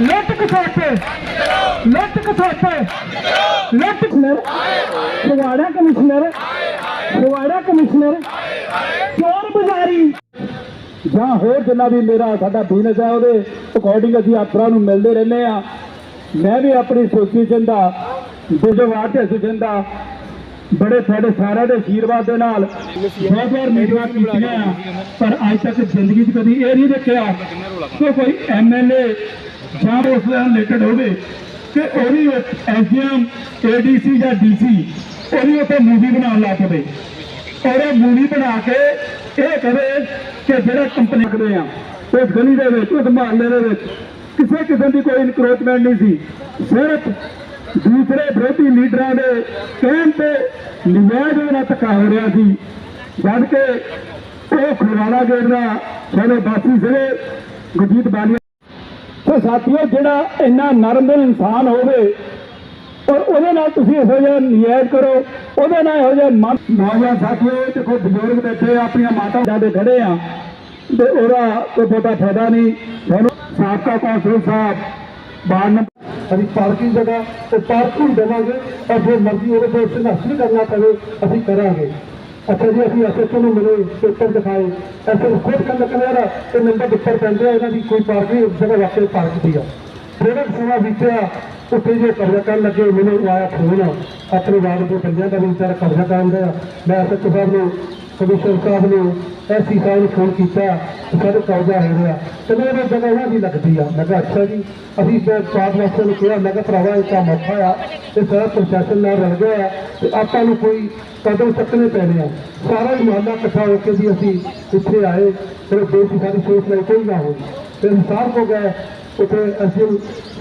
ਲੁੱਟ ਖਸੋਟੇ ਲੁੱਟ ਖਸੋਟੇ ਲੁੱਟ ਕਮਿਸ਼ਨਰ ਫਗਵਾੜਾ ਕਮਿਸ਼ਨਰ ਫਗਵਾੜਾ ਚੋਰ ਬਜ਼ਾਰੀ ਜਾਂ ਹੋਰ ਜਿੰਨਾ ਵੀ ਮੇਰਾ ਸਾਡਾ ਬਿਜ਼ਨਸ ਹੈ, ਉਹਦੇ ਅਕੋਰਡਿੰਗ ਅਸੀਂ ਅਫਸਰਾਂ ਨੂੰ ਮਿਲਦੇ ਰਹਿੰਦੇ ਆ ਮੈਂ ਵੀ ਆਪਣੀ ਐਸੋਸੀਏਸ਼ਨ ਦਾ ਬਿਜਵਾਟ ਐਸੋਸੀਏਸ਼ਨ ਦਾ ਬੜੇ ਸਾਡੇ ਸਾਰਿਆਂ ਦੇ ਆਸ਼ੀਰਵਾਦ ਦੇ ਨਾਲ ਬਹੁਤ ਵਾਰ ਮੀਟਿੰਗਾਂ ਕੀਤੀਆਂ, ਪਰ ਅੱਜ ਤੱਕ ਜ਼ਿੰਦਗੀ 'ਚ ਕਦੀ ਇਹ ਨਹੀਂ ਦੇਖਿਆ ਕਿ ਕੋਈ ਐਮਐਲਏ ਜਾਂ ਉਸ ਨਾਲ ਰਿਲੇਟਡ ਹੋਵੇ ਕਿ ਉਹਦੀ ਐਸਡੀਐਮ, ਏਡੀਸੀ ਜਾਂ ਡੀਸੀ, ਉਹਦੀ ਉੱਤੇ ਮੂਵੀ ਬਣਾਉਣ ਲੱਗ ਪਵੇ। ਔਰ ਇਹ ਮੂਵੀ ਬਣਾ ਕੇ ਇਹ ਕਹੇ ਕਿ ਜਿਹੜਾ ਕੰਪਨੀ ਕਰਦੇ ਆ, ਉਸ ਗਲੀ ਦੇ ਵਿੱਚ, ਉਸ ਮਹੱਲੇ ਦੇ ਵਿੱਚ ਕਿਸੇ ਕਿਸਮ ਦੀ ਕੋਈ ਇਨਕਰੋਚਮੈਂਟ ਨਹੀਂ ਸੀ। ਸਿਰਫ ਦੂਸਰੇ ਵਿਰੋਧੀ ਲੀਡਰਾਂ ਦੇ ਕਹਿਣ ਤੇ ਨਿਆਂ ਦੇ ਨਾਲ ਧੱਕਾ ਹੋ ਰਿਹਾ ਸੀ। ਜਦ ਕਿ ਉਹ ਖਲਵਾੜਾ ਗੇਟ ਦਾ, ਸਾਡੇ ਬਾਸੀ ਸੀਗੇ ਗੁਰਜੀਤ ਬਾਲੀਆ ਤੇ ਸਾਥੀਓ, ਜਿਹੜਾ ਇੰਨਾ ਨਰਮ ਦਿਲ ਇਨਸਾਨ ਹੋਵੇ ਔਰ ਉਹਦੇ ਨਾਲ ਤੁਸੀਂ ਇਹੋ ਜਿਹਾ ਨਿਆਂ ਕਰੋ, ਉਹਦੇ ਨਾਲ ਇਹੋ ਜਿਹਾ ਮਨ ਨੌਜਵਾਨ ਸਾਥੀਓ ਦੇਖੋ, ਬਜ਼ੁਰਗ ਬੈਠੇ ਆਪਣੀਆਂ ਮਾਤਾ ਜਾਂਦੇ ਖੜੇ ਆ, ਤੇ ਉਹਦਾ ਕੋਈ ਬਹੁਤਾ ਫਾਇਦਾ ਨਹੀਂ। ਤੁਹਾਨੂੰ ਸਾਬਕਾ ਕੌਂਸਲ ਸਾਹਿਬ ਬਾੜ ਨੰਬਰ ਅਸੀਂ ਪਾਰਕਿੰਗ ਜਗ੍ਹਾ, ਤੇ ਪਾਰਕਿੰਗ ਦੇਵਾਂਗੇ, ਔਰ ਜੋ ਮਰਜ਼ੀ ਉਹਦੇ ਕੋਲ ਸੰਘਰਸ਼ ਨਹੀਂ ਕਰਨਾ ਪਵੇ, ਅਸੀਂ ਕਰਾਂਗੇ। ਅੱਛਾ ਜੀ, ਅਸੀਂ ਐਸਐਸਓ ਨੂੰ ਮਿਲੇ, ਪੇਪਰ ਦਿਖਾਏ। ਐਸਐਸਓ ਖੁਦ ਕਹਿੰਦਾ ਕਹਿੰਦਾ ਤੇ ਨੰਬਰ ਉੱਪਰ ਪੈਂਦੇ ਆ, ਇਹਨਾਂ ਦੀ ਕੋਈ ਪਾਰਕਿੰਗ ਜਗ੍ਹਾ ਵਾਕਈ ਪਾਰਕ ਦੀ ਆ। ਜਿਹੜਾ ਸਮਾਂ ਬੀਤਿਆ, ਉੱਥੇ ਜੇ ਕਬਜ਼ਾ ਕਰਨ ਲੱਗੇ, ਮੈਨੂੰ ਆਇਆ ਫੋਨ ਆਪਣੇ ਵਾਰਡ ਦੇ ਬੰਦਿਆਂ ਦਾ ਵੀ ਵਿਚਾਰਾ ਕਬਜ਼ਾ ਕਰਨ ਦਾ ਮੈਂ ਐਸਐਸਓ ਸਾਹਿਬ ਨੂੰ ਕਮਿਸ਼ਨਰ ਸਾਹਿਬ ਨੂੰ ਐਸੀ ਸਾਹਿਬ ਨੂੰ ਫੋਨ ਕੀਤਾ ਕਿ ਸਾਡੇ ਕਬਜ਼ਾ ਹੋ ਰਿਹਾ। ਤੇ ਮੈਂ ਇਹ ਜਗ੍ਹਾ ਉਹਨਾਂ ਦੀ ਲੱਗਦੀ ਆ। ਮੈਂ ਕਿਹਾ, ਅੱਛਾ ਜੀ, ਅਸੀਂ ਫਿਰ ਸਾਥ ਵਾਸਤੇ ਨੂੰ ਕਿਹਾ, ਮੈਂ ਕਿਹਾ, ਭਰਾਵਾ, ਇਹ ਕੰਮ ਔਖਾ ਆ ਤੇ ਸਾਰਾ ਪ੍ਰਸ਼ਾਸਨ ਨਾਲ ਰਲ ਗਿਆ ਆ, ਤੇ ਆਪਾਂ ਨੂੰ ਕੋਈ ਕਦਮ ਚੱਕਣੇ ਪੈਣੇ ਆ। ਸਾਰਾ ਹੀ ਮੁਹੱਲਾ ਇਕੱਠਾ ਹੋ ਕੇ ਵੀ ਅਸੀਂ ਇੱਥੇ ਆਏ, ਫਿਰ ਦੇਸ਼ ਦੀ ਸੋਚ ਲਈ ਕੋਈ ਨਾ ਹੋਈ ਫਿਰ ਇਨਸਾਫ ਹੋ ਗਿਆ ਉੱਥੇ ਅਸੀਂ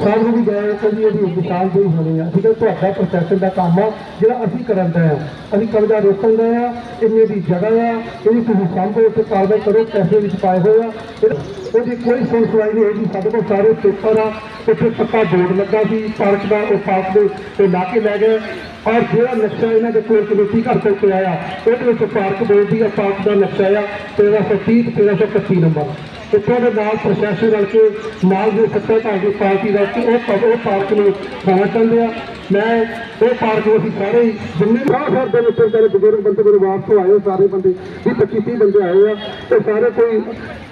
ਸਾਹਿਬ ਨੂੰ ਵੀ ਗਏ ਕਿ ਜੀ ਇਹਦੀ ਵਿਸ਼ਾਲ ਜਿਹੀ ਹੋਣੀ ਆ, ਠੀਕ ਹੈ, ਤੁਹਾਡਾ ਪ੍ਰਸ਼ਾਸਨ ਦਾ ਕੰਮ ਆ, ਜਿਹੜਾ ਅਸੀਂ ਕਰਨ ਦਾ ਆ। ਅਸੀਂ ਕਬਜ਼ਾ ਰੋਕਣ ਦਾ ਆ, ਇੰਨੇ ਦੀ ਜਗ੍ਹਾ ਆ ਇਹਦੀ ਤੁਸੀਂ ਸਾਹਮਣੇ ਉੱਤੇ ਕਾਰਵਾਈ ਕਰੋ, ਪੈਸੇ ਵਿੱਚ ਪਾਏ ਹੋਏ ਆ। ਉਹਦੀ ਕੋਈ ਸੁਣ ਸੁਣਵਾਈ ਨਹੀਂ ਹੈਗੀ, ਸਾਡੇ ਕੋਲ ਸਾਰੇ ਪੇਪਰ ਆ, ਉੱਥੇ ਪੱਕਾ ਬੋਰਡ ਲੱਗਾ ਸੀ, ਪਾਰਕ ਦਾ, ਉਹ ਪਾਰਕ ਦੇ ਤੇ ਲਾ ਕੇ ਲੈ ਗਏ। ਔਰ ਜਿਹੜਾ ਨਕਸ਼ਾ ਇਹਨਾਂ ਦੇ ਕੋਲ ਕਮੇਟੀ ਘਰ ਤੋਂ ਤੇ ਆਇਆ ਉਹਦੇ ਵਿੱਚ ਪਾਰਕ ਬੋਰਡ ਦੀ ਆ, ਪਾਰਕ ਦਾ ਨਕਸ਼ਾ ਆ 1330 1331 ਨੰਬਰ। ਇੱਥੋਂ ਦੇ ਨਾਲ ਪ੍ਰਸ਼ਾਸਨ ਰਲ ਕੇ ਨਾਲ ਦੇ ਸੱਤਾ ਪਾਰਟੀ ਰਲ ਕੇ ਉਹ ਪ- ਉਹ ਪਾਰਕ ਨੂੰ ਖਾਣਾ ਚਾਹੁੰਦੇ ਆ। ਮੈਂ ਉਹ ਪਾਰਕ ਨੂੰ ਅਸੀਂ ਸਾਰੇ ਹੀ ਜਿੰਨੇ ਸਾਹ ਸਰ ਦੇ ਉੱਤੇ ਸਾਰੇ ਬਜ਼ੁਰਗ ਬੰਦੇ ਮੇਰੇ ਵਾਪਸ ਤੋਂ ਆਏ ਸਾਰੇ ਬੰਦੇ ਵੀ 25 30 ਬੰਦੇ ਆਏ ਆ। ਤੇ ਸਾਰੇ ਕੋਈ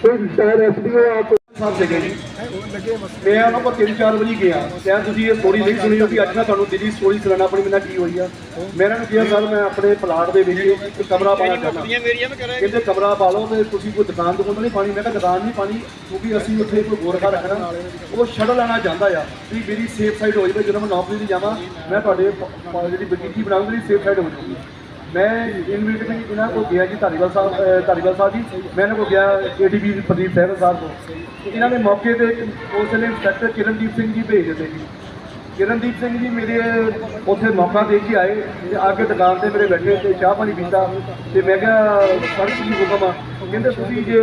ਕੋਈ ਸ਼ਾਇਦ ਐਸਡੀਓ ਆ, ਕੋਈ ਸਾਹਿਬ ਸੀਗੇ ਜੀ। ਮੈਂ ਉਹਨਾਂ ਕੋਲ ਤਿੰਨ ਚਾਰ ਵਜੇ ਗਿਆ। ਸ਼ਾਇਦ ਤੁਸੀਂ ਇਹ ਸਟੋਰੀ ਨਹੀਂ ਸੁਣੀ ਹੋਗੀ ਅੱਜ ਮੈਂ ਤੁਹਾਨੂੰ ਦਿੱਲੀ ਸਟੋਰੀ ਸੁਣਾਉਣਾ ਆਪਣੀ ਮੇਰੇ ਨਾਲ ਕੀ ਹੋਈ ਆ। ਮੈਂ ਇਹਨਾਂ ਨੂੰ ਕਿਹਾ ਸਰ ਮੈਂ ਆਪਣੇ ਪਲਾਟ ਦੇ ਵਿੱਚ ਇੱਕ ਕਮਰਾ ਪਾਣਾ ਚਾਹੁੰਦਾ ਕਹਿੰਦੇ ਕਮਰਾ ਪਾ ਲਓ ਤੇ ਤੁਸੀਂ ਕੋਈ ਦੁਕਾਨ ਤੋਂ ਨਹੀਂ ਪਾਣੀ। ਮੈਂ ਕਿਹਾ ਦੁਕਾਨ ਨਹੀਂ ਪਾਣੀ ਕਿਉਂਕਿ ਅਸੀਂ ਉੱਥੇ ਕੋਈ ਗੋਰਖਾ ਰੱਖਣਾ। ਉਹ ਛੜ ਲੈਣਾ ਚਾਹੁੰਦਾ ਆ। ਵੀ ਮੇਰੀ ਸੇਫ ਸਾਈਡ ਹੋ ਜਾਵੇ ਜਦੋਂ ਮੈਂ ਨੌਕਰੀ ਤੇ ਜਾਵਾਂ ਮੈਂ ਤੁਹਾਡੇ ਜਿਹੜੀ ਬਗੀਚੀ ਬਣਾਉਂਗੀ ਮੇਰੀ ਸੇਫ ਸਾਈਡ ਹੋ ਜਾਊਗੀ। ਮੈਂ ਇਨਵੀਟੇਸ਼ਨ ਇਹਨਾਂ ਕੋਲ ਗਿਆ ਜੀ, ਧਾਰੀਵਾਲ ਸਾਹਿਬ ਧਾਰੀਵਾਲ ਸਾਹਿਬ ਜੀ, ਮੈਂ ਇਹਨਾਂ ਕੋਲ ਗਿਆ ਏਡੀਬੀ ਪ੍ਰਦੀਪ ਸਹਿਗਲ ਸਾਹਿਬ ਤੋਂ। ਇਹਨਾਂ ਨੇ ਮੌਕੇ ਤੇ ਉਸ ਵੇਲੇ ਇੰਸਪੈਕਟਰ ਕਿਰਨਦੀਪ ਸਿੰਘ ਜੀ ਭੇਜ ਦਿੱਤੇ ਜੀ। ਕਿਰਨਦੀਪ ਸਿੰਘ ਜੀ ਮੇਰੇ ਉੱਥੇ ਮੌਕਾ ਦੇ ਕੇ ਆਏ, ਤੇ ਆ ਕੇ ਦੁਕਾਨ ਤੇ ਮੇਰੇ ਬੈਠੇ, ਤੇ ਚਾਹ ਪਾਣੀ ਪੀਤਾ, ਤੇ ਮੈਂ ਕਿਹਾ, ਸਰ, ਕੀ ਹੁਕਮ ਆ? ਕਹਿੰਦੇ, ਤੁਸੀਂ ਜੇ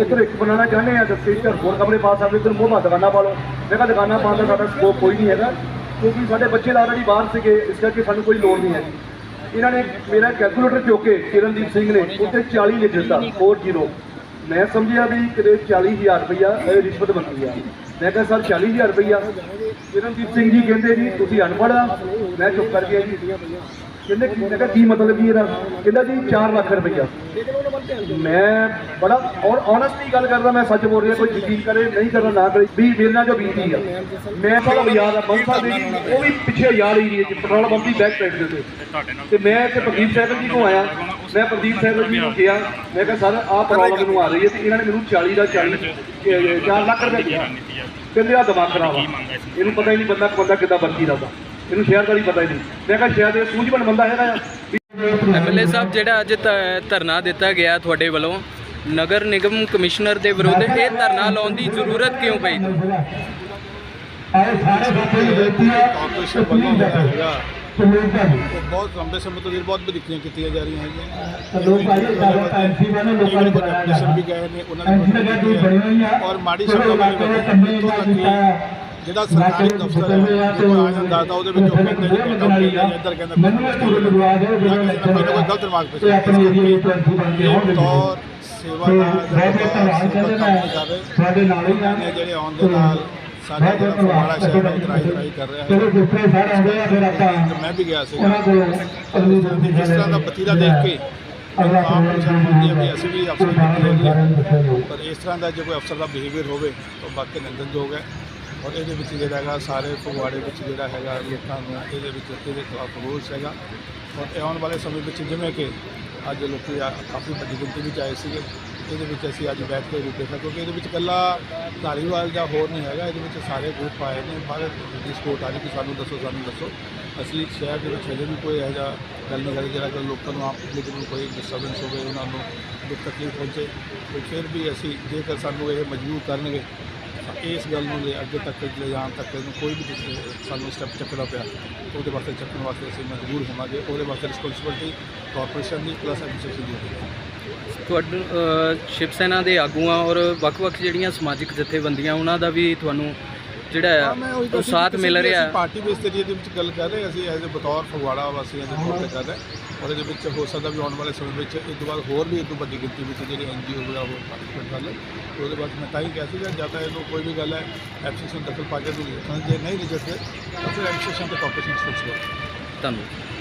ਇੱਧਰ ਇੱਕ ਬਣਾਉਣਾ ਚਾਹੁੰਦੇ ਆ, ਤਾਂ ਸਟੇਜ ਹੋਰ ਕਮਰੇ ਪਾ ਸਕਦੇ, ਇੱਧਰ ਮੋਹ ਦੁਕਾਨਾਂ ਪਾ ਲਓ। ਮੈਂ ਕਿਹਾ, ਦੁਕਾਨਾਂ ਪਾਉਣ ਦਾ ਸਾਡਾ ਸਕੋਪ ਕੋਈ ਨਹੀਂ ਹੈਗਾ, ਕਿਉਂਕਿ ਸਾਡੇ ਬੱਚੇ ਆਲਰੇਡੀ ਬਾਹਰ ਸੀਗੇ, ਇਸ ਕਰਕੇ ਸਾਨੂੰ ਕੋਈ ਲੋੜ ਨਹੀਂ ਹੈ ਇਹਨਾਂ ਨੇ ਮੇਰਾ ਕੈਲਕੂਲੇਟਰ ਚੁੱਕ ਕੇ ਕਿਰਨਦੀਪ ਸਿੰਘ ਨੇ ਉੱਤੇ 40 ਲਿਖ ਦਿੱਤਾ 40 ਮੈਂ ਸਮਝਿਆ ਵੀ ਕਿਤੇ 40000 ਰੁਪਇਆ ਇਹ ਰਿਸ਼ਵਤ ਬਣਦੀ ਆ। ਮੈਂ ਕਿਹਾ, ਸਰ 40000 ਰੁਪਇਆ ਕਿਰਨਦੀਪ ਸਿੰਘ ਜੀ ਕਹਿੰਦੇ ਜੀ, ਤੁਸੀਂ ਅਨਪੜ੍ਹ ਆ। ਮੈਂ ਚੁੱਪ ਕਰ ਗਿਆ ਜੀ। ਕਹਿੰਦੇ ਕੀ ਮੈਂ ਕਿਹਾ ਕੀ ਮਤਲਬ ਕੀ ਇਹਦਾ? ਕਹਿੰਦਾ ਜੀ 4 ਲੱਖ ਰੁਪਈਆ। ਮੈਂ ਬੜਾ ਔਰ ਓਨੈਸਟਲੀ ਗੱਲ ਕਰਦਾ, ਮੈਂ ਸੱਚ ਬੋਲ ਰਿਹਾ, ਕੋਈ ਯਕੀਨ ਕਰੇ, ਨਹੀਂ ਕਰਨਾ ਨਾ ਕਰੇ, ਵੀ ਮੇਰੇ ਨਾਲ ਜੋ ਬੀਤੀ ਆ। ਮੈਂ ਸਾਡਾ ਯਾਦ ਆ ਬੰਸਾ ਦੇ ਉਹ ਵੀ ਪਿੱਛੇ ਯਾਦ ਹੀ ਨਹੀਂ ਪੈਟਰੋਲ ਪੰਪ ਦੀ ਬੈਕ ਸਾਈਡ ਦੇ ਉੱਤੇ। ਤੇ ਮੈਂ ਇੱਥੇ ਪ੍ਰਦੀਪ ਸਹਿਗਲ ਜੀ ਕੋਲ ਆਇਆ। ਮੈਂ ਪ੍ਰਦੀਪ ਸਹਿਗਲ ਜੀ ਨੂੰ ਕਿਹਾ, ਮੈਂ ਕਿਹਾ, ਸਰ, ਆਹ ਪ੍ਰੋਬਲਮ ਮੈਨੂੰ ਆ ਰਹੀ ਹੈ ਤੇ ਇਹਨਾਂ ਨੇ ਮੈਨੂੰ 40 ਦਾ 40 4 ਲੱਖ ਰੁਪਏ ਕਿਹਾ ਕਹਿੰਦੇ ਆ ਦਿਮਾਗ ਖਰਾਬ ਇਹਨੂੰ ਪਤਾ ਹੀ ਨਹੀਂ ਬੰਦਾ ਬੰਦਾ ਕਿੱਦਾਂ ਵਰਤੀ ਦਾ ਇਹਨੂੰ ਸ਼ਹਿਰ ਦਾ ਨਹੀਂ ਪਤਾ ਨਹੀਂ। ਮੈਂ ਕਿਹਾ ਸ਼ਾਇਦ ਇਹ ਸੂਝਬਣ ਬੰਦਾ ਹੈਗਾ ਆ। ਵੀ ਐਮਐਲਏ ਸਾਹਿਬ ਜਿਹੜਾ ਅੱਜ ਧ- ਧਰਨਾ ਦਿੱਤਾ ਗਿਆ ਤੁਹਾਡੇ ਵੱਲੋਂ ਨਗਰ ਨਿਗਮ ਕਮਿਸ਼ਨਰ ਦੇ ਵਿਰੁੱਧ ਇਹ ਧਰਨਾ ਲਾਉਣ ਦੀ ਜ਼ਰੂਰਤ ਕਿਉਂ ਪਈ? ਦੀ ਕਾਰਪੋਰੇਸ਼ਨ ਵੱਲੋਂ ਹੈਗਾ ਉਹ ਬਹੁਤ ਲੰਬੇ ਸਮੇਂ ਤੋਂ ਬਹੁਤ ਵਧੀਕੀਆਂ ਕੀਤੀਆਂ ਜਾ ਰਹੀਆਂ ਹੈਗੀਆਂ। ਲੋਕ ਨੂੰ ਵੀ ਗਏ ਨੇ ਉਹਨਾਂ ਦਾ ਨੇ ਕੋਈ ਬਣੀ ਹੋਈ ਆ। ਔਰ ਮਾੜੀ ਸ਼ਬਦਾਂ ਦੇ ਦਾ ਤੱਕ ਕੀਤਾ ਹੈ। ਜਿਹੜਾ ਸਰਕਾਰੀ ਦਫ਼ਤਰ ਹੈ ਜਿਹੜਾ ਆ ਜਾਂਦਾ ਤਾਂ ਉਹਦੇ ਵਿੱਚ ਉਹ ਕਹਿੰਦੇ ਕਹਿੰਦੇ ਇੱਧਰ ਕਹਿੰਦਾ ਮੈਨੂੰ ਇਹ ਟੂਰ ਲਗਵਾ ਦਿਓ ਜਿਹੜਾ ਕੋਈ ਗਲਤ ਦਿਮਾਗ ਤੇ ਆਪਣੇ ਏਰੀਆ ਵਿੱਚ ਐਮਸੀ ਬਣ ਕੇ ਆਉਣ ਦੇ ਤੌਰ ਤੇ ਸੇਵਾ ਦਾ ਬਹੁਤ ਧੰਨਵਾਦ ਕਹਿੰਦੇ ਮੈਂ ਜਾਵੇ ਤੁਹਾਡੇ ਨਾਲ ਹੀ ਨੇ ਜਿਹੜੇ ਆਉਣ ਦੇ ਨਾਲ ਸਾਡਾ ਜਿਹੜਾ ਫਗਵਾੜਾ ਸ਼ਹਿਰ ਇਤਰਾਈ ਇਤਰਾਈ ਕਰ ਰਿਹਾ ਹੈ। ਦੂਸਰੇ ਸਾਰੇ ਆਉਂਦੇ ਆ ਫਿਰ ਆਪਾਂ ਤੇ ਮੈਂ ਵੀ ਗਿਆ ਸੀ ਉਹਨਾਂ ਕੋਲ ਅਗਲੀ ਜਿਸ ਤਰ੍ਹਾਂ ਦਾ ਪਤੀਲਾ ਦੇਖ ਕੇ ਮੈਨੂੰ ਆਪ ਨੂੰ ਸ਼ਰਮ ਆਉਂਦੀ ਹੈ ਵੀ ਅਸੀਂ ਵੀ ਅਫਸਰ ਦੀ ਪਰ ਇਸ ਤਰ੍ਹਾਂ ਦਾ ਜੇ ਕੋਈ ਅਫਸਰ ਦਾ ਬਿਹੇਵੀਅਰ ਹੋਵੇ ਤਾਂ ਬਾਕੀ ਨਿੰਦਨਯੋਗ ਹੈ। ਔਰ ਇਹਦੇ ਵਿੱਚ ਜਿਹੜਾ ਹੈਗਾ, ਸਾਰੇ ਫਗਵਾੜੇ ਵਿੱਚ ਜਿਹੜਾ ਹੈਗਾ, ਲੋਕਾਂ ਨੂੰ ਇਹਦੇ ਵਿੱਚ ਇਹਦੇ ਖਿਲਾਫ ਰੋਸ ਹੈਗਾ। ਔਰ ਆਉਣ ਵਾਲੇ ਸਮੇਂ ਵਿੱਚ ਜਿਵੇਂ ਕਿ ਅੱਜ ਲੋਕੀ ਆ- ਕਾਫੀ ਵੱਡੀ ਗਿਣਤੀ ਵਿੱਚ ਆਏ ਸੀਗੇ, ਇਹਦੇ ਵਿੱਚ ਅਸੀਂ ਅੱਜ ਬੈਠ ਕੇ ਵੀ ਰੁਕੇ ਕਿਉਂਕਿ ਇਹਦੇ ਵਿੱਚ ਇਕੱਲਾ ਧਾਰੀਵਾਲ ਜਾਂ ਹੋਰ ਨਹੀਂ ਹੈਗਾ, ਇਹਦੇ ਵਿੱਚ ਸਾਰੇ ਗਰੁੱਪ ਆਏ ਨੇ। ਬਾਹਰ ਦੀ ਸਪੋਰਟ ਆ ਰਹੀ ਕਿ ਸਾਨੂੰ ਦੱਸੋ ਸਾਨੂੰ ਦੱਸੋ। ਅਸੀਂ ਸ਼ਹਿਰ ਦੇ ਵਿੱਚ ਹਜੇ ਵੀ ਕੋਈ ਇਹੋ ਜਿਹਾ ਗੱਲ ਨਹੀਂ ਕਰੀ ਜਿਹੜਾ ਕਿ ਲੋਕਾਂ ਨੂੰ ਆਪ ਪਬਲਿਕ ਨੂੰ ਕੋਈ ਡਿਸਟਰਬੈਂਸ ਹੋਵੇ, ਉਹਨਾਂ ਨੂੰ ਕੋਈ ਤਕਲੀਫ ਪਹੁੰਚੇ। ਤੇ ਫਿਰ ਵੀ ਅਸੀਂ ਜੇਕਰ ਸਾਨੂੰ ਇਹ ਮਜਬੂਰ ਕਰਨਗੇ ਇਸ ਗੱਲ ਨੂੰ ਲੈ ਅੱਗੇ ਤੱਕ ਲੈ ਜਾਣ ਤੱਕ ਇਹਨੂੰ ਕੋਈ ਵੀ ਸਾਨੂੰ ਸਟੈਪ ਚੱਕਣਾ ਪਿਆ ਉਹਦੇ ਵਾਸਤੇ ਚੱਕਣ ਵਾਸਤੇ ਅਸੀਂ ਮਜਬੂਰ ਹੋਵਾਂਗੇ। ਉਹਦੇ ਵਾਸਤੇ ਰਿਸਪੌਂਸਿਬਿਲਟੀ ਕਾਰਪੋਰੇਸ਼ਨ ਦੀ ਪਲੱਸ ਐਡਮਿਨਿਸਟ੍ਰੇਸ਼ਨ ਦੀ ਹੋਵੇਗੀ ਤੁਹਾਨੂੰ ਸ਼ਿਵ ਸੈਨਾ ਦੇ ਆਗੂਆਂ ਔਰ ਵੱਖ-ਵੱਖ ਜਿਹੜੀਆਂ ਸਮਾਜਿਕ ਜਥੇਬੰਦੀਆਂ, ਉਹਨਾਂ ਦਾ ਵੀ ਤੁਹਾਨੂੰ ਜਿਹੜਾ ਮੈਂ ਉਹੀ ਸਾਥ ਮਿਲ ਰਿਹਾ। ਪਾਰਟੀ ਬੇਸ ਤੇ ਇਹਦੇ ਵਿੱਚ ਗੱਲ ਕਰ ਰਹੇ ਅਸੀਂ ਐਜ਼ ਅ ਬਤੌਰ ਫਗਵਾੜਾ ਵਾਸੀਆਂ ਦੇ ਤੌਰ ਤੇ ਕਰ ਰਹੇ ਔਰ ਇਹਦੇ ਵਿੱਚ ਹੋ ਸਕਦਾ ਵੀ ਆਉਣ ਵਾਲੇ ਸਮੇਂ ਵਿੱਚ ਇਸ ਤੋਂ ਬਾਅਦ ਹੋਰ ਵੀ ਇਹ ਤੋਂ ਵੱਡੀ ਗਿਣਤੀ ਵਿੱਚ ਜਿਹੜੀ ਐਨਜੀਓ ਵਗੈਰਾ ਹੋਰ ਪਾਰਟਿਸਪੇਟ ਕਰ ਲੈ ਉਹਦੇ ਬਾਅਦ ਮੈਂ ਤਾਂ ਹੀ ਕਿਹਾ ਸੀਗਾ ਜਾਂ ਤਾਂ ਇਹਨੂੰ ਕੋਈ ਵੀ ਗੱਲ ਹੈ ਐਪਲੀਕੇਸ਼ਨ ਦਖਲ ਪਾ ਕੇ ਜੇ ਨਹੀਂ ਰਿਜੈਕਟ ਤਾਂ ਫਿਰ ਐਪਲੀਕੇਸ਼ਨ ਤੇ ਕਾਰਪੋਰੇਸ਼ਨ ਸੋਚ ਲਓ ਧੰਨਵਾਦ।